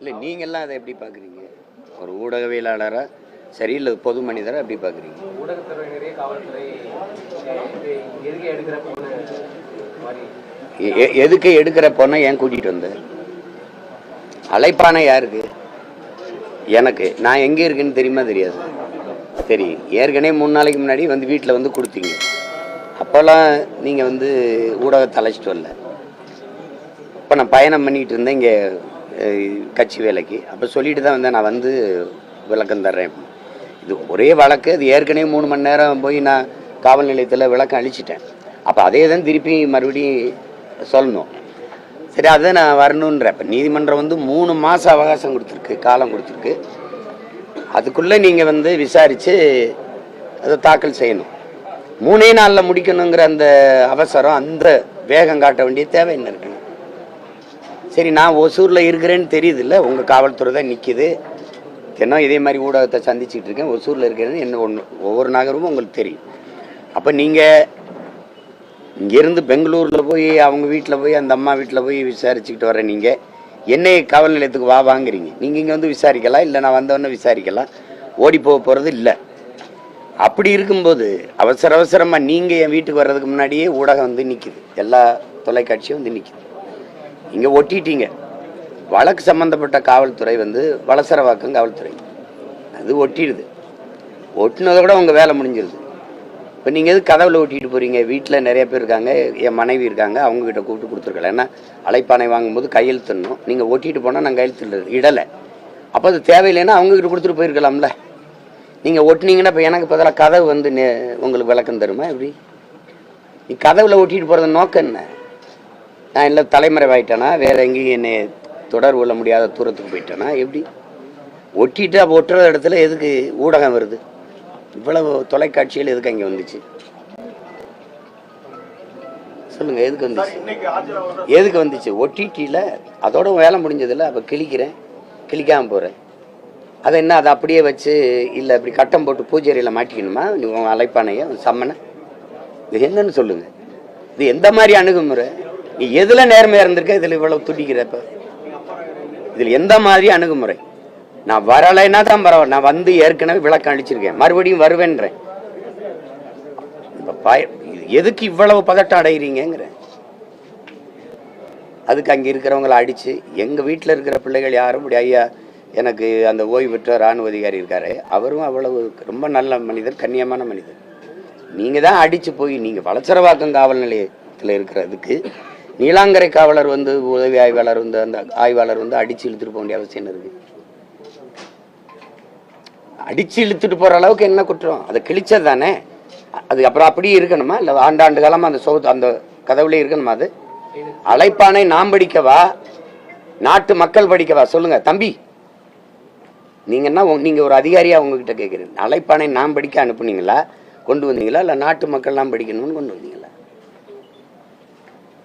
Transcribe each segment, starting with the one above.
இல்லை நீங்கள்லாம் அதை எப்படி பார்க்குறீங்க? ஒரு ஊடகவியலாளராக சரி இல்லை பொது மனிதராக எப்படி பார்க்குறீங்க? எதுக்கு எடுக்கிற எதுக்கு பொண்ணை ஏன் கூட்டிகிட்டு வந்த? அழைப்பானை யாருக்கு? எனக்கு. நான் எங்கே இருக்கேன்னு தெரியுமா தெரியாது? சரி ஏற்கனவே மூணு நாளைக்கு முன்னாடி வந்து வீட்டில் வந்து கொடுத்தீங்க. அப்போல்லாம் நீங்கள் வந்து ஊடகத்தை அழைச்சிட்டு வரல. இப்போ நான் பயணம் பண்ணிக்கிட்டு இருந்தேன் இங்கே கட்சி வேலைக்கு. அப்போ சொல்லிட்டு தான் வந்து நான் வந்து விளக்கம் தர்றேன். இது ஒரே வழக்கு. அது ஏற்கனவே மூணு மணி நேரம் போய் நான் காவல் நிலையத்தில் விளக்கம் அழிச்சிட்டேன் அப்போ அதே தான் திருப்பி மறுபடியும் சொல்லணும். சரி அதை நான் வரணுன்ற இப்போ நீதிமன்றம் வந்து மூணு மாதம் அவகாசம் கொடுத்துருக்கு. காலம் கொடுத்துருக்கு. அதுக்குள்ளே நீங்கள் வந்து விசாரித்து அதை தாக்கல் செய்யணும். மூணே நாளில் முடிக்கணுங்கிற அந்த அவசரம் அந்த வேகம் காட்ட வேண்டிய தேவை என்ன இருக்குங்க சரி நான் ஒசூரில் இருக்கிறேன்னு தெரியுதுல்ல உங்கள் காவல்துறை தான் நிற்கிது தினம் இதே மாதிரி ஊடகத்தை சந்திச்சுட்டு இருக்கேன். ஒசூரில் இருக்கிறேன்னு என்ன ஒன்று ஒவ்வொரு நகரமும் உங்களுக்கு தெரியும். அப்போ நீங்கள் இங்கேருந்து பெங்களூரில் போய் அவங்க வீட்டில் போய் அந்த அம்மா வீட்டில் போய் விசாரிச்சுக்கிட்டு வர நீங்கள் என்னை காவல் நிலையத்துக்கு வா வாங்குறீங்க. நீங்கள் இங்கே வந்து விசாரிக்கலாம் இல்லை நான் வந்தவொடனே விசாரிக்கலாம். ஓடி போக போகிறது இல்லை. அப்படி இருக்கும்போது அவசர அவசரமாக நீங்கள் என் வீட்டுக்கு வர்றதுக்கு முன்னாடியே ஊடகம் வந்து நிற்கிது எல்லா தொலைக்காட்சியும் வந்து நிற்கிது இங்கே ஒட்டிட்டீங்க. வழக்கு சம்மந்தப்பட்ட காவல்துறை வந்து வளசரவாக்கம் காவல்துறை. அது ஒட்டிடுது. ஒட்டினதை கூட உங்கள் வேலை முடிஞ்சிருது. இப்போ நீங்கள் எது கதவில் ஒட்டிட்டு போகிறீங்க வீட்டில் நிறைய பேர் இருக்காங்க என் மனைவி இருக்காங்க அவங்கக்கிட்ட கூப்பிட்டு கொடுத்துருக்கலாம் ஏன்னா அழைப்பானை வாங்கும்போது கையெழுத்துடணும். நீங்கள் ஒட்டிட்டு போனால் நான் கையெழுத்து இடலை. அப்போ அது தேவையில்லைன்னா அவங்ககிட்ட கொடுத்துட்டு போயிருக்கலாம்ல. நீங்கள் ஒட்டினீங்கன்னா இப்போ எனக்கு பதிலாக கதவு வந்து நே- உங்களுக்கு விளக்கம் தருமா எப்படி? நீ கதவில் ஒட்டிட்டு போகிறது நோக்கம் என்ன? நான் இல்லை தலைமறைவாயிட்டேனா? வேறு எங்கேயும் என்னை தொடர்பு கொள்ள முடியாத தூரத்துக்கு போயிட்டேனா? எப்படி? ஒட்டிட்டு அப்போ ஒட்டுற இடத்துல எதுக்கு ஊடகம் வருது? இவ்வளவு தொலைக்காட்சியில் எதுக்கு அங்கே வந்துச்சு? சொல்லுங்கள் எதுக்கு வந்துச்சு? எதுக்கு வந்துச்சு? ஒட்டிட்டியில் அதோட வேலை முடிஞ்சதில்ல அப்போ கிழிக்கிறேன் கிழிக்காமல் போகிறேன் அதை என்ன அதை அப்படியே வச்சு இல்லை இப்படி கட்டம் போட்டு பூஜைறையில் மாட்டிக்கணுமா? நீ உன் அழைப்பானைய சம்மனை? இது என்னன்னு சொல்லுங்கள் இது எந்த மாதிரி அணுகுமுறை? நீ எதுல நேர்மையா இருந்திருக்க? இதுல இவ்வளவு துடிக்கிறப்ப. இதில் இதுல எந்த மாதிரி அணுகுமுறை? நான் வரலைன்னா தான் பரவாயில்ல. நான் வந்து ஏற்கனவே விளக்கம் அடிச்சிருக்கேன் மறுபடியும் வருவேன்றேன். எதுக்கு இவ்வளவு பதட்டம் அடைகிறீங்கிற அதுக்கு அங்கே இருக்கிறவங்கள அடித்து எங்கள் வீட்டில் இருக்கிற பிள்ளைகள் யாரும் இப்படி ஐயா எனக்கு அந்த ஓய்வு பெற்ற இராணுவ அதிகாரி இருக்காரு. அவரும் அவ்வளவு ரொம்ப நல்ல மனிதர் கண்ணியமான மனிதர். நீங்கள் தான் அடித்து போய் நீங்கள் வளச்சரவாக்கம் காவல் நிலையத்தில் இருக்கிறதுக்கு நீலாங்கரை காவலர் வந்து உதவி ஆய்வாளர் வந்து அந்த ஆய்வாளர் வந்து அடித்து இழுத்துட்டு போக வேண்டிய அவசியம் இருக்கு? அடிச்சு இழுத்துட்டு போற அளவுக்கு என்ன குற்றம்? அதை கிழிச்சது தானே? அது அப்புறம் அப்படியே இருக்கணுமா? இல்லை ஆண்டாண்டு காலமா அந்த சோத்து அந்த கதவுலேயே இருக்கணுமா அது? அழைப்பானை நாம் படிக்கவா? நாட்டு மக்கள் படிக்கவா? சொல்லுங்க. தம்பி நீங்க என்ன நீங்க ஒரு அதிகாரியா உங்ககிட்ட கேட்குறீங்க அழைப்பானை நாம் படிக்க அனுப்புனீங்களா? கொண்டு வந்தீங்களா? இல்லை நாட்டு மக்கள்லாம் படிக்கணும்னு கொண்டு வந்தீங்களா?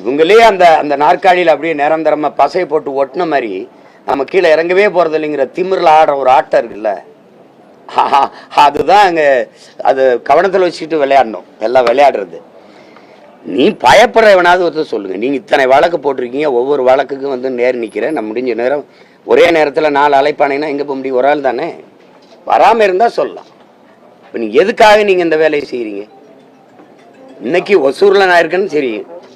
இவங்களே அந்த அந்த நாற்காலியில் அப்படியே நிரந்தரமாக பசை போட்டு ஒட்டின மாதிரி நம்ம கீழே இறங்கவே போகிறது இல்லைங்கிற திமிரில் ஆடுற ஒரு ஆட்டம் இருக்குல்ல? அதுதான் அங்கே அது கவனத்தில் வச்சுக்கிட்டு விளையாடணும். எல்லாம் விளையாடுறது. நீ பயப்படுற வேணாவது ஒருத்தர் சொல்லுங்க. நீங்கள் இத்தனை வழக்கு போட்டிருக்கீங்க ஒவ்வொரு வழக்குக்கும் வந்து நேர் நிற்கிறேன் நான் முடிஞ்ச நேரம் ஒரே நேரத்தில் நாலு அழைப்பானேன்னா எங்கே போக முடியும்? ஒரு ஆள் தானே? வராமல் இருந்தால் சொல்லலாம். இப்போ நீங்கள் எதுக்காக நீங்கள் இந்த வேலையை செய்கிறீங்க இன்னைக்கு ஒசூரில் நான் இருக்கேன்னு சரி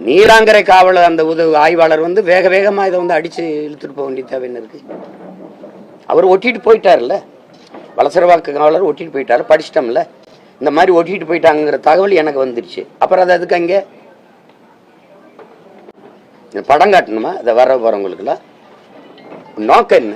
நீலாங்கரை காவலர் அந்த உதவி ஆய்வாளர் வந்து வேக வேகமா இதை வந்து அடிச்சு இழுத்துட்டு போக வேண்டிய தேவை என்ன இருக்கு? அவர் ஒட்டிட்டு போயிட்டாருல்ல? வளசரவாக்கு காவலர் ஒட்டிட்டு போயிட்டாரு படிச்சிட்டோம்ல? இந்த மாதிரி ஒட்டிட்டு போயிட்டாங்கிற தகவல் எனக்கு வந்துருச்சு. அப்புறம் அது அதுக்கு அங்கே? படம் காட்டணுமா? அதை வர போகிறவங்களுக்குலாம் நோக்கம் என்ன?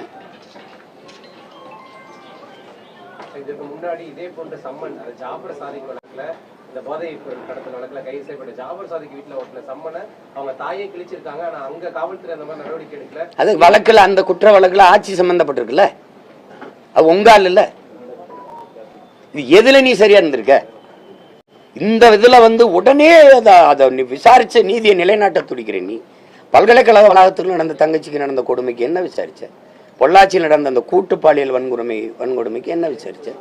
இதற்கு முன்னாடி இதே போன்ற சம்மன் ஜாபர் சாதிக் வழக்கில் இந்த போதை கடத்தல் வழக்குல கைது செய்யப்பட்ட ஜாபர் சாதிக்கு வீட்டுல ஓட்டின சம்மனை அவங்க தாயை கிழிச்சிருக்காங்க. ஆனா அங்க காவல்துறை அந்த மாதிரி நடவடிக்கை எடுக்கல. அது வழக்கில் அந்த குற்ற வழக்கில் ஆட்சி சம்பந்தப்பட்டிருக்குல்ல? அது உங்க ஆள் இல்ல. இது எதுல நீ சரியா இருந்திருக்க? இந்த இதுல வந்து உடனே அதை அதை நீ விசாரிச்ச நீதியை நிலைநாட்ட துடிக்கிற நீ. பல்கலைக்கழக வளாகத்தில் நடந்த தங்கச்சிக்கு நடந்த கொடுமைக்கு என்ன விசாரிச்ச? பொள்ளாச்சியில் நடந்த அந்த கூட்டு பாலியல் வன்கொடுமை வன்கொடுமைக்கு என்ன விசாரிச்சேன்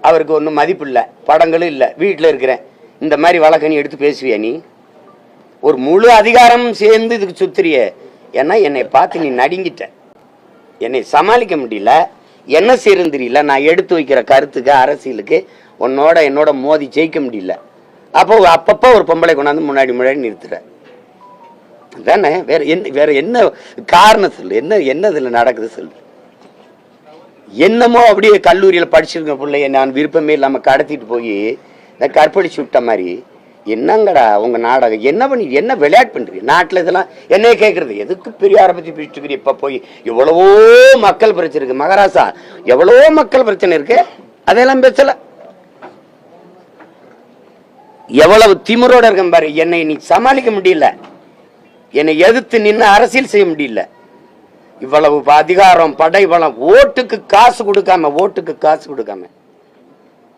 அவருக்கு ஒன்றும் மதிப்பு இல்லை படங்களும் இல்லை வீட்டில் இருக்கிறேன். இந்த மாதிரி வழக்க நீ எடுத்து பேசுவியா நீ? ஒரு முழு அதிகாரம் சேர்ந்து இதுக்கு சுத்துறிய. ஏன்னா என்னை பார்த்து நீ நடுங்கிட்ட. என்னை சமாளிக்க முடியல. என்ன செய்யறது தெரியல. நான் எடுத்து வைக்கிற கருத்துக்கு அரசியலுக்கு உன்னோட என்னோட மோதி ஜெயிக்க முடியல. அப்போ அப்பப்போ ஒரு பொம்பளை கொண்டாந்து முன்னாடி முன்னாடி நிறுத்துற. தானே வேற என்ன வேற என்ன காரணம் சொல்லு? என்ன என்ன இதில் நடக்குது சொல்லு? என்னமோ அப்படியே கல்லூரியில் படிச்சிருக்க பிள்ளைய நான் விருப்பமே இல்லாமல் கடத்திட்டு போய் நான் கற்பழிச்சு விட்ட மாதிரி என்னங்கடா உங்கள் நாடகம்? என்ன பண்ணி என்ன விளையாட்டு பண்ணுறீங்க நாட்டில் இதெல்லாம் என்னைய கேட்குறது எதுக்கு பெரியாரை பத்தி பேசிட்டு இப்போ போய் எவ்வளவோ மக்கள் பிரச்சனை இருக்கு. மகாராசா எவ்வளவோ மக்கள் பிரச்சனை இருக்கு. அதெல்லாம் பேசலை. எவ்வளவு திமிரோட இருக்கேன் பாரு. என்னை நீ சமாளிக்க முடியல. என்னை எதிர்த்து நின்று அரசியல் செய்ய முடியல. இவ்வளவு அதிகாரம் படை பலம் ஓட்டுக்கு காசு கொடுக்காம ஓட்டுக்கு காசு கொடுக்காம.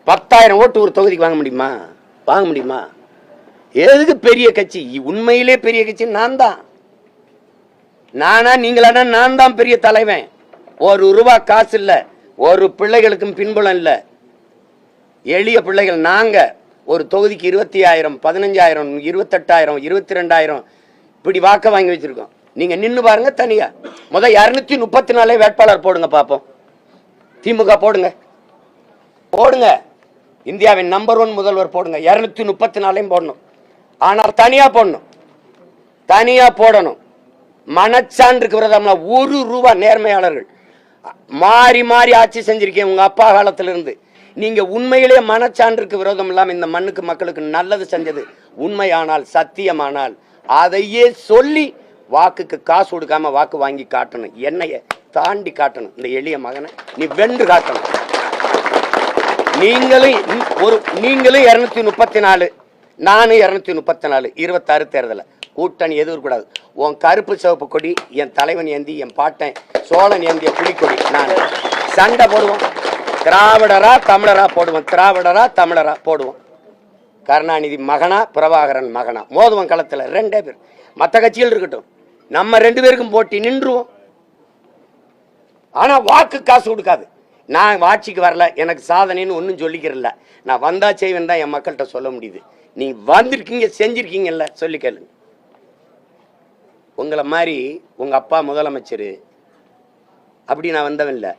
பத்தாயிரம் ஓட்டு ஒரு தொகுதிக்கு வாங்க முடியுமா? வாங்க முடியுமா? எதுக்கு பெரிய கட்சி? உண்மையிலே பெரிய கட்சி நான் தான். நானா நீங்களானா நான் தான் பெரிய தலைவன். ஒரு ரூபா காசு இல்லை. ஒரு பிள்ளைகளுக்கும் பின்புலம் இல்லை. எளிய பிள்ளைகள் நாங்க ஒரு தொகுதிக்கு இருபத்தி ஆயிரம் பதினஞ்சாயிரம் இருபத்தெட்டாயிரம் இருபத்தி ரெண்டாயிரம் இப்படி வாக்க வாங்கி வச்சிருக்கோம். நீங்க நின்று பாருங்க தனியா. முதல் இருநூத்தி முப்பத்தி நாலே வேட்பாளர் போடுங்க பார்ப்போம் திமுக போடுங்க. போடுங்க. இந்தியாவின் நம்பர் ஒன் முதல்வர் போடுங்க. இரநூத்தி முப்பத்தி நாலையும் போடணும். ஆனால் தனியா போடணும். தனியா போடணும். மனச்சான்றுக்கு விரதம்னா ஒரு ரூபா நேர்மையாளர்கள். மாறி மாறி ஆட்சி செஞ்சிருக்கேன் உங்க அப்பா காலத்திலிருந்து. நீங்க உண்மையிலேயே மனச்சான்றுக்கு விரோதம் இல்லாமல் இந்த மண்ணுக்கு மக்களுக்கு நல்லது செஞ்சது உண்மையானால் சத்தியமானால் அதையே சொல்லி வாக்குக்கு காசு கொடுக்காம வாக்கு வாங்கி காட்டணும். என்னைய தாண்டி காட்டணும். இந்த எளிய மகனை நீ வென்று காட்டணும். நீங்களும் ஒரு நீங்களும் இருநூத்தி முப்பத்தி நாலு நானும் இருநூத்தி முப்பத்தி நாலு இருபத்தாறு தேர்தல. கூட்டணி எதுவும் இருக்கக்கூடாது. உன் கருப்பு சிவப்பு கொடி என் தலைவன் ஏந்தி என் பாட்டன் சோழன் ஏந்திய புலிக்கொடி நான் சண்டை போடுவோம். திராவிடரா தமிழரா போடுவோம். திராவிடரா தமிழரா போடுவோம். கருணாநிதி மகனா பிரபாகரன் மகனா? மோதுவன் களத்துல ரெண்டே பேர். மற்ற கட்சிகள் இருக்கட்டும். நம்ம ரெண்டு பேருக்கும் போட்டி நின்றுவோம். ஆனால் வாக்கு காசு கொடுக்காது. நான் ஆட்சிக்கு வரல எனக்கு சாதனைன்னு ஒன்றும் சொல்லிக்கிறல நான் வந்தா செய்வேன் தான் என் மக்கள்கிட்ட சொல்ல முடியுது. நீ வந்திருக்கீங்க செஞ்சிருக்கீங்கல்ல சொல்லி கேளுங்க. உங்களை மாதிரி உங்கள் அப்பா முதலமைச்சர் அப்படி நான் வந்தவன் இல்லை.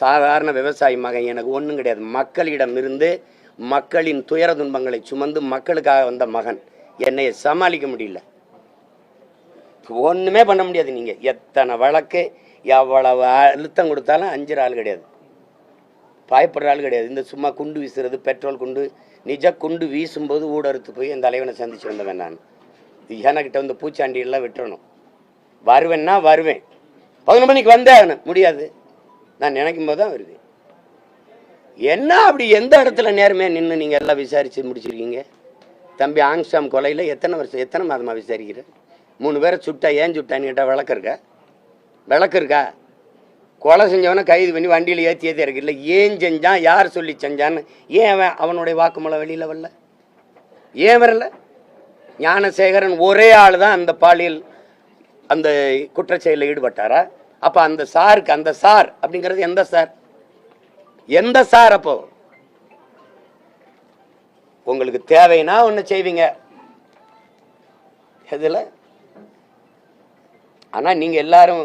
சாதாரண விவசாயி மகன் எனக்கு ஒன்றும் கிடையாது. மக்களிடம் இருந்து மக்களின் துயர துன்பங்களை சுமந்து மக்களுக்காக வந்த மகன். என்னை சமாளிக்க முடியல. ஒன்றுமே பண்ண முடியாது நீங்கள் எத்தனை வழக்கு எவ்வளவு அழுத்தம் கொடுத்தாலும் அஞ்சுற ஆள் கிடையாது. பயப்படுற ஆள் கிடையாது. இந்த சும்மா குண்டு வீசுறது பெட்ரோல் குண்டு நிஜ குண்டு வீசும்போது ஊடறுத்து போய் என் தலைவனை சந்திச்சு வந்தவன் நான். எனக்கிட்ட வந்து பூச்சாண்டியெல்லாம் விட்டுறணும். வருவேன்னா வருவேன். பதினொரு மணிக்கு வந்தே முடியாது. நான் நினைக்கும் போது தான் வருவேன். என்ன அப்படி எந்த இடத்துல நேர்மையாக நின்று நீங்கள் எல்லாம் விசாரித்து முடிச்சிருக்கீங்க? தம்பி ஆங்ஸ்டாம் கொலையில் எத்தனை வருஷம் எத்தனை மாதமாக விசாரிக்கிறேன் மூணு பேரை சுட்டா ஏன் சுட்டான்னு கேட்டால் விளக்கு இருக்கா? விளக்கு இருக்கா? கொலை செஞ்சவனை கைது பண்ணி வண்டியில் ஏற்றி ஏற்றி இருக்கு. இல்லை ஏன் செஞ்சான் யார் சொல்லி செஞ்சான்னு? ஏன் அவன் அவனுடைய வாக்குமூலம் வெளியில் வரல? ஏன் வரல? ஞானசேகரன் ஒரே ஆள் தான் அந்த பாலியல் அந்த குற்றச்செயலில் ஈடுபட்டாரா? அப்போ அந்த சாருக்கு அந்த சார் அப்படிங்கிறது எந்த சார்? எந்த சார் அப்போ? உங்களுக்கு தேவைன்னா ஒன்று செய்வீங்க. எதில்? ஆனால் நீங்கள் எல்லாரும்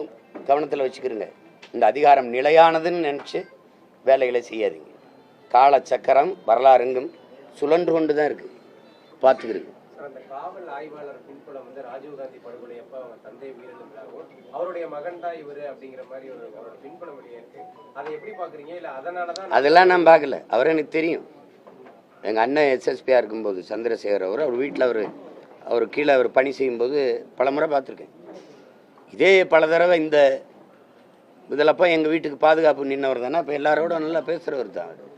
கவனத்தில் வச்சுக்கிறீங்க இந்த அதிகாரம் நிலையானதுன்னு நினச்சி வேலைகளை செய்யாதீங்க. காலச்சக்கரம் வரலாறுங்கும் சுழன்று கொண்டு தான் இருக்குது பார்த்துக்கிறீங்க சார், அந்த காவல் ஆய்வாளர் பின்புலம் வந்து ராஜீவ்காந்தி படுகொலை அப்ப அவங்க தந்தை உயிரிழந்தாகவும் அவருடைய மகன் தான் இவரு அப்படிங்கிற மாதிரி ஒரு அவரோட பின்புலம் வெளியே இருக்கு. அதை எப்படி பாக்குறீங்க இல்ல அதனாலதான் அதெல்லாம் நான் பார்க்கல. அவர் எனக்கு தெரியும். எங்கள் அண்ணன் எஸ்எஸ்பியாக இருக்கும்போது சந்திரசேகர் அவர் அவர் வீட்டில் அவர் அவர் கீழே அவர் பணி செய்யும்போது பல முறை பார்த்துருக்கேன். இதே பல தடவை இந்த இதிலப்போ எங்கள் வீட்டுக்கு பாதுகாப்பு நின்றவர் தானே இப்போ எல்லாரோட நல்லா பேசுகிறவர் தான் அவர்.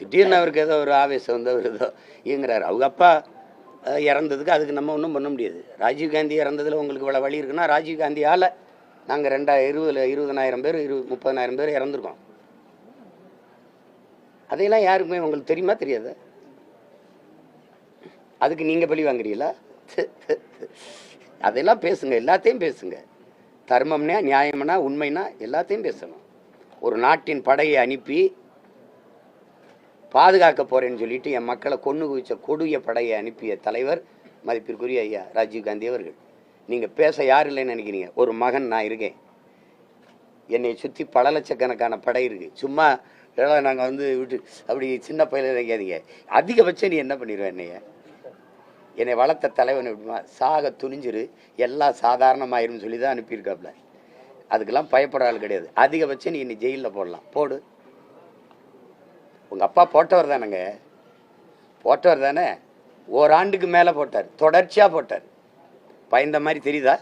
திடீர்னு அவருக்கு ஏதோ ஒரு ஆவேசம் வந்து அவர் ஏதோ இயங்குறாரு. அவங்க அப்பா இறந்ததுக்கு அதுக்கு நம்ம ஒன்றும் பண்ண முடியாது. ராஜீவ்காந்தி இறந்ததில் உங்களுக்கு இவ்வளோ வழி இருக்குன்னா ராஜீவ்காந்தியால் நாங்கள் ரெண்டாயிரம் இருபதுல இருபதனாயிரம் பேர் இரு முப்பதனாயிரம் பேர் இறந்துருக்கோம். அதையெல்லாம் யாருக்குமே உங்களுக்கு தெரியுமா தெரியாது? அதுக்கு நீங்கள் பழி வாங்குறீங்களா? அதெல்லாம் பேசுங்க எல்லாத்தையும் பேசுங்க. தர்மம்னா நியாயம்னா உண்மைனா எல்லாத்தையும் பேசணும். ஒரு நாட்டின் படையை அனுப்பி பாதுகாக்க போகிறேன்னு சொல்லிட்டு என் மக்களை கொன்று குவிச்ச கொடிய படையை அனுப்பிய தலைவர் மதிப்பிற்குரிய ஐயா ராஜீவ் காந்தி அவர்கள். நீங்கள் பேச யார் இல்லைன்னு நினைக்கிறீங்க? ஒரு மகன் நான் இருக்கேன். என்னை சுற்றி பல லட்சக்கணக்கான படை இருக்குது சும்மா நாங்கள் வந்து விட்டு அப்படி சின்ன பயில நினைக்காதீங்க. அதிகபட்சம் நீ என்ன பண்ணிடுவேன் என்னைய? என்னை வளர்த்த தலைவன் எப்படிமா சாக துணிஞ்சிரு எல்லாம் சாதாரணமாயிரும்னு சொல்லி தான் அனுப்பியிருக்காப்புல அதுக்கெல்லாம் பயப்படுற ஆள் கிடையாது. அதிகபட்சம் நீ என்னை ஜெயிலில் போடலாம். போடு. உங்கள் அப்பா போட்டவர் தானேங்க. போட்டவர் தானே. ஓராண்டுக்கு மேலே போட்டார். தொடர்ச்சியாக போட்டார். பயந்த மாதிரி தெரியுதா?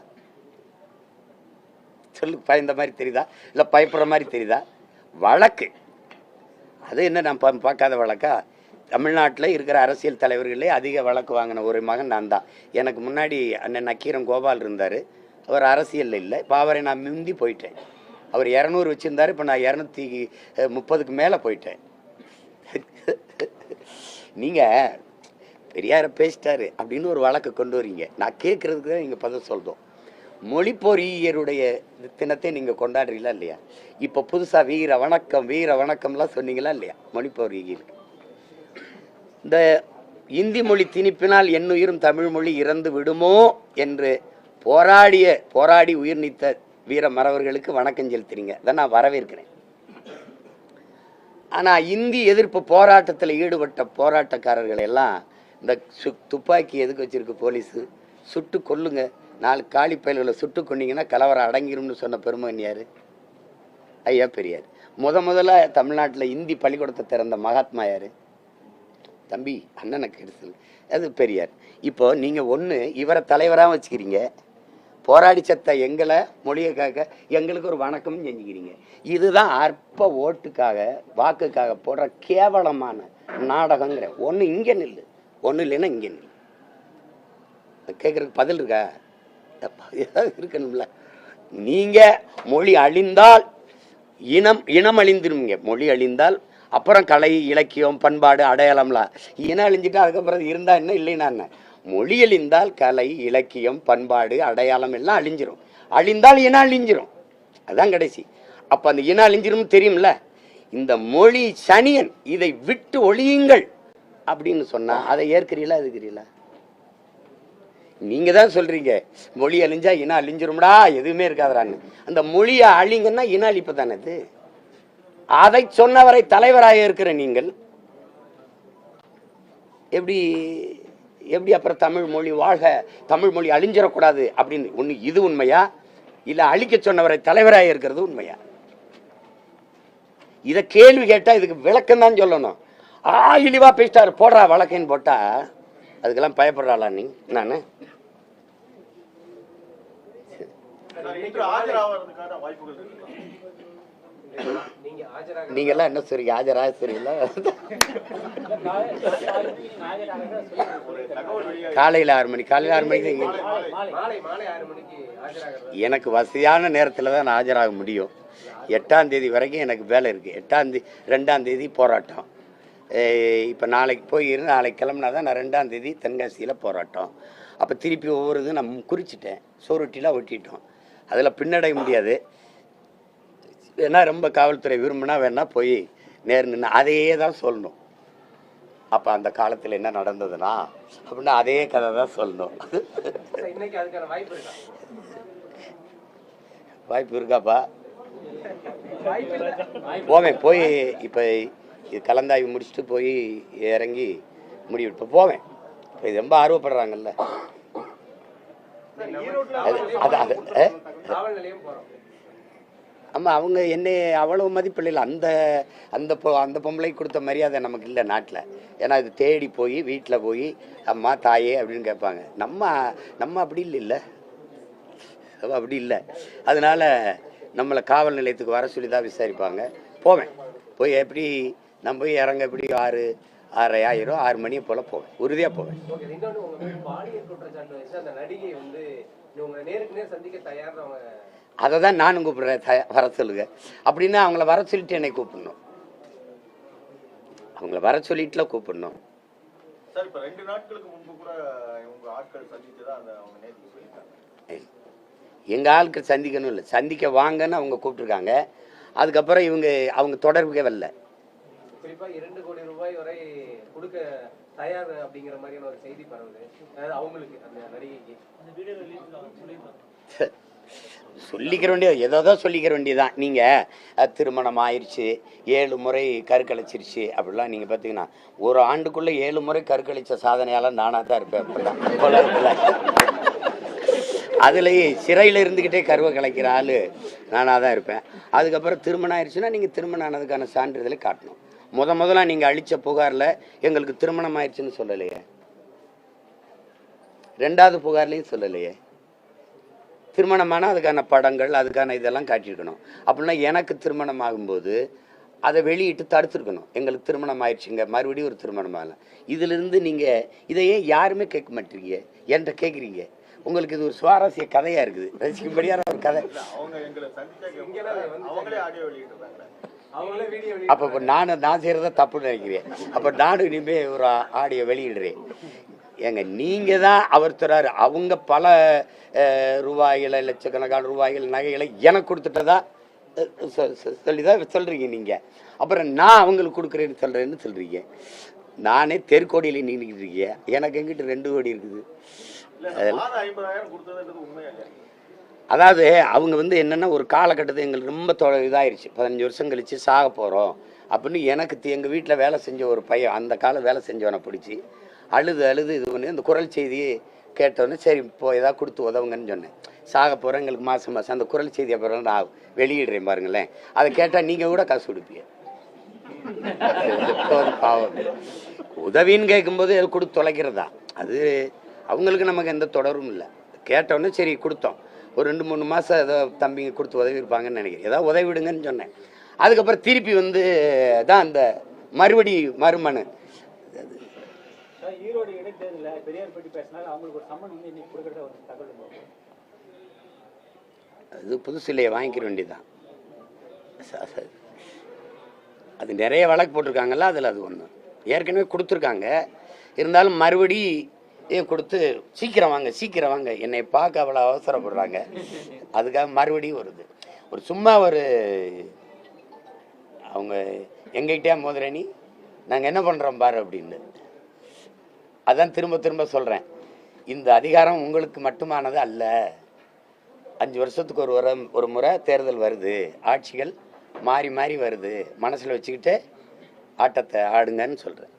சொல்லு பயந்த மாதிரி தெரியுதா? இல்லை பயப்படுற மாதிரி தெரியுதா? வழக்கு. அது என்ன நான் பார்க்காத வழக்கா? தமிழ்நாட்டில் இருக்கிற அரசியல் தலைவர்களே அதிக வழக்கு வாங்கின ஒரு மகன் நான் தான். எனக்கு முன்னாடி அண்ணன் நக்கீரன் கோபால் இருந்தார். அவர் அரசியலில் இல்லை. இப்போ அவரை நான் முந்தி போயிட்டேன். அவர் இரநூறு வச்சுருந்தாரு. இப்போ நான் இரநூத்தி முப்பதுக்கு மேலே போயிட்டேன். நீங்கள் பெரியாரை பேசிட்டாரு அப்படின்னு ஒரு வழக்கு கொண்டு வரீங்க. நான் கேட்குறதுக்கு தான் நீங்கள் பதில் சொல்கிறோம் மொழி பொறியியருடைய தினத்தை நீங்கள் கொண்டாடுறீங்களா இல்லையா? இப்போ புதுசாக வீர வணக்கம் வீர வணக்கம்லாம் சொன்னீங்களா இல்லையா? மொழி பொறியியலுக்கு இந்த இந்தி மொழி திணிப்பினால் என்னுயிரும் தமிழ் மொழி இறந்து விடுமோ என்று போராடிய போராடி உயிர் நீத்த வீர மறவர்களுக்கு வணக்கம் செலுத்துறீங்க. அதை நான் வரவேற்கிறேன். ஆனால் இந்தி எதிர்ப்பு போராட்டத்தில் ஈடுபட்ட போராட்டக்காரர்கள் எல்லாம் இந்த சு துப்பாக்கி எதுக்கு வச்சிருக்கு போலீஸு? சுட்டு கொல்லுங்க. நாலு காலி பயல்களை சுட்டு கொண்டீங்கன்னா கலவரம் அடங்கிரும்னு சொன்ன பெருமன் யார் ஐயா பெரியார். முத முதல்ல தமிழ்நாட்டில் இந்தி பள்ளிக்கூடத்தை திறந்த மகாத்மா யார் தம்பி அண்ணனை கெடுசல் அது பெரியார். இப்போ நீங்கள் ஒன்று இவரை தலைவராக வச்சுக்கிறீங்க. போராடி செத்த எங்களை மொழியை காக்க எங்களுக்கு ஒரு வணக்கம் செஞ்சுக்கிறீங்க. இதுதான் அற்ப ஓட்டுக்காக வாக்குக்காக போடுற கேவலமான நாடகங்கிற ஒண்ணு இங்கே நில்லு. ஒன்றும் இல்லைன்னா இங்கே நில்லு. கேட்கறதுக்கு பதில் இருக்கா? ஏதாவது இருக்கணும்ல. நீங்க மொழி அழிந்தால் இனம் இனம் அழிந்துருவீங்க மொழி அழிந்தால் அப்புறம் கலை இலக்கியம் பண்பாடு அடையாளம்லாம் இனம் அழிஞ்சிட்டு அதுக்கப்புறம் இருந்தா என்ன இல்லைன்னா என்ன? மொழி அழிந்தால் கலை இலக்கியம் பண்பாடு அடையாளம் எல்லாம் அழிஞ்சிரும். அழிந்தால் இனம் அழிஞ்சிரும். அதுதான் கடைசி. அப்போ அந்த இனம் அழிஞ்சிரும் தெரியும்ல? இந்த மொழி சனியன் இதை விட்டு ஒழியுங்கள் அப்படின்னு சொன்னா அதை ஏற்கிறீங்களா எதுக்கிறீங்களா நீங்க தான் சொல்றீங்க மொழி அழிஞ்சா இனம் அழிஞ்சிரும்டா எதுவுமே இருக்காதுடான்னு. அந்த மொழியை அழிங்கன்னா இன அழிப்பு தானே இது அதை சொன்னவரை தலைவராக இருக்கிற நீங்கள் எப்படி எப்படி அப்புறம் தமிழ் மொழி வாழ்க தமிழ் மொழி அழிஞ்சிடக்கூடாது அப்படின்னு ஒன்று இது உண்மையா? இல்லை அழிக்க சொன்னவரை தலைவராக இருக்கிறது உண்மையா? இதை கேள்வி கேட்டால் இதுக்கு விளக்கம் தான் சொல்லணும். ஆ இழிவாக பேசிட்டாரு போடுறா வழக்கைன்னு போட்டா அதுக்கெல்லாம் பயப்படுறாளா நீ? நான்? வாய்ப்புகள் நீங்க எல்லாம் என்ன சரி ஆஜராக சரியில்ல காலையில் காலையில ஆறு மணி காலையில ஆறு மணிக்கு எனக்கு வசதியான நேரத்தில் தான் நான் ஆஜராக முடியும். எட்டாம் தேதி வரைக்கும் எனக்கு வேலை இருக்குது எட்டாம் தேதி ரெண்டாம் தேதி போராட்டம். இப்போ நாளைக்கு போய் இருந்து நாளைக்கு கிளம்புனா தான் நான் ரெண்டாம் தேதி தென்காசியில் போராட்டம். அப்போ திருப்பி ஒவ்வொரு இதும் நான் குறிச்சிட்டேன். சோறுட்டிலாம் ஒட்டிட்டோம். அதில் பின்னடைய முடியாது. வேணா ரொம்ப காவல்துறை விரும்பினா வேணா போய் நேர் நின்று அதையே தான் சொல்லணும். அப்போ அந்த காலத்தில் என்ன நடந்ததுன்னா அப்படின்னா அதே கதை தான் சொல்லணும். வாய்ப்பு இருக்கா? வாய்ப்பு இருக்காப்பா? போவேன் போய் இப்போ இது கலந்தாய்வு முடிச்சுட்டு போய் இறங்கி முடிவு இப்போ போவேன். இப்போ இது ரொம்ப ஆர்வப்படுறாங்கல்ல. அது அது அது அஹ்? காவல் நிலையம் போறோம் ஆமாம் அவங்க என்னை அவ்வளவு மதிப்பில்லை. இல்லை அந்த அந்த பொ அந்த பொம்பளைக்கு கொடுத்த மரியாதை நமக்கு இல்லை நாட்டில். ஏன்னா இது தேடி போய் வீட்டில் போய் அம்மா தாயே அப்படின்னு கேட்பாங்க. நம்ம நம்ம அப்படி இல்லை இல்லை. அப்படி இல்லை. அதனால் நம்மளை காவல் நிலையத்துக்கு வர சொல்லி தான் விசாரிப்பாங்க. போவேன். போய் எப்படி நான் போய் இறங்க எப்படி ஆறு ஆறரை ஆயிரம் ஆறு மணியை போல் போவேன். உறுதியாக போவேன். நடிகை வந்து நேருக்கு நேர் சந்திக்க தயார் அதை தான் நானும் கூப்பிடுறேன் வர சொல்லுங்க. அப்படின்னா அவங்கள வர சொல்லிட்டு என்னை கூப்பிடணும். அவங்கள வர சொல்லிட்டுல கூப்பிடணும். சார் இப்ப ரெண்டு நாட்களுக்கு முன்பு கூட உங்க ஆட்கள் சந்தித்து தான் அந்த அவங்க நேற்று சொல்லியிருக்காங்க. எங்கள் ஆளுக்கு சந்திக்கணும் இல்லை. சந்திக்க வாங்கன்னு அவங்க கூப்பிட்டுருக்காங்க. அதுக்கப்புறம் இவங்க அவங்க தொடர்புக்கே வரல. குறிப்பா இரண்டு கோடி ரூபாய் வரை கொடுக்க தயார் அப்படிங்கிற மாதிரியான ஒரு செய்தி பரவுது. அதாவது அவங்களுக்கு அந்த நடிகைக்கு. சொல்லிக்கிற வேண்டியது ஏதோ தான் சொல்லிக்கிற வேண்டியதுதான். நீங்கள் திருமணம் ஆயிடுச்சு ஏழு முறை கருக்கழிச்சிருச்சு அப்படிலாம் நீங்கள் பார்த்தீங்கன்னா ஒரு ஆண்டுக்குள்ளே ஏழு முறை கருக்கழிச்ச சாதனையால் நானாக தான் இருப்பேன் அப்படிலாம் உலகத்துல. அதுலேயே சிறையில் இருந்துக்கிட்டே கருவை கலைக்கிற ஆள் நானாக தான் இருப்பேன். அதுக்கப்புறம் திருமணம் ஆயிடுச்சுன்னா நீங்கள் திருமணம் ஆனதுக்கான சான்றிதழை காட்டணும். முத முதல்ல நீங்கள் அழித்த புகாரில் எங்களுக்கு திருமணம் ஆயிடுச்சுன்னு சொல்லலையே. ரெண்டாவது புகார்லையும் சொல்லலையே. திருமணமான அதுக்கான படங்கள் அதுக்கான இதெல்லாம் காட்டியிருக்கணும். அப்படின்னா எனக்கு திருமணம் ஆகும்போது அதை வெளியிட்டு தடுத்துருக்கணும். எங்களுக்கு திருமணம் ஆயிடுச்சுங்க மறுபடியும் ஒரு திருமணம் ஆகலாம் இதிலிருந்து நீங்கள் இதையே யாருமே கேட்க மாட்டீங்க? என்கிட்ட கேட்குறீங்க. உங்களுக்கு இது ஒரு சுவாரஸ்ய கதையாக இருக்குது. ரசிக்கும்படியான ஒரு கதை. அப்போ இப்போ நான் நான் செய்கிறத தப்புன்னு நினைக்கிறேன். அப்போ நானும் இனிமேல் ஒரு ஆடியோ வெளியிடுறேன். ஏங்க நீங்கள் தான் அவர் தராரு. அவங்க பல ரூபாய்களை லட்சக்கணக்கான ரூபாய்கள் நகைகளை எனக்கு கொடுத்துட்டதா? சொல்லி தான் சொல்கிறீங்க நீங்கள் அப்புறம் நான் அவங்களுக்கு கொடுக்குறேன்னு சொல்கிறேன்னு சொல்கிறீங்க நானே தெருக்கோடியில் நின்றுக்கிட்டு இருக்கீங்க எனக்கு எங்கிட்ட ரெண்டு கோடி இருக்குது. அதாவது அவங்க வந்து என்னென்னா ஒரு காலகட்டத்தில் எங்களுக்கு ரொம்ப தொ இதாயிருச்சு. பதினஞ்சு வருஷம் கழிச்சு சாக போகிறோம் அப்படின்னு எனக்கு எங்கள் வீட்டில் வேலை செஞ்ச ஒரு பையன் அந்த காலம் வேலை செஞ்சவனை பிடிச்சி அழுது அழுது இது பண்ணி அந்த குரல் செய்தி கேட்டோன்னே சரி இப்போ ஏதாவது கொடுத்து உதவுங்கன்னு சொன்னேன். சாக போகிறேன் எங்களுக்கு மாதம் மாதம் அந்த குரல் செய்தி அப்புறம் நான் வெளியிடுறேன் பாருங்களேன். அதை கேட்டால் நீங்கள் கூட காசு கொடுப்பீங்க. பாவம். உதவின்னு கேட்கும்போது அது கொடுத்து தொலைக்கிறதா? அது அவங்களுக்கு நமக்கு எந்த தொடரும் இல்லை. கேட்டோன்னே சரி கொடுத்தோம். ஒரு ரெண்டு மூணு மாதம் ஏதோ தம்பிங்க கொடுத்து உதவி இருப்பாங்கன்னு நினைக்கிறேன். ஏதாவது உதவி விடுங்கன்னு சொன்னேன். அதுக்கப்புறம் திருப்பி வந்து தான் அந்த மறுபடி மறுமனு ஈரோடு இடைத்தேர்தலில் பெரியார் பற்றி பேசினாலும் அவங்களுக்கு ஒரு சம்மன் வந்து இன்னைக்கு கொடுக்கறத ஒரு தகவல் அது புதுசு வாங்கிக்கிற வேண்டியதுதான். அது நிறைய வழக்கு போட்டிருக்காங்கல்ல அதில் அது ஒன்று ஏற்கனவே கொடுத்துருக்காங்க. இருந்தாலும் மறுபடி கொடுத்து சீக்கிரம் வாங்க சீக்கிரம் வாங்க. என்னை பார்க்க அவ்வளோ அவசரப்படுறாங்க. அதுக்காக மறுபடியும் வருது. ஒரு சும்மா ஒரு அவங்க எங்ககிட்டயா மோதிரணி நாங்கள் என்ன பண்ணுறோம் பாரு அப்படின்னு. அதான் திரும்ப திரும்ப சொல்கிறேன் இந்த அதிகாரம் உங்களுக்கு மட்டுமானது அல்ல. அஞ்சு வருஷத்துக்கு ஒரு வர ஒரு முறை தேர்தல் வருது. ஆட்சிகள் மாறி மாறி வருது. மனசில் வச்சுக்கிட்டு ஆட்டத்தை ஆடுங்கன்னு சொல்கிறேன்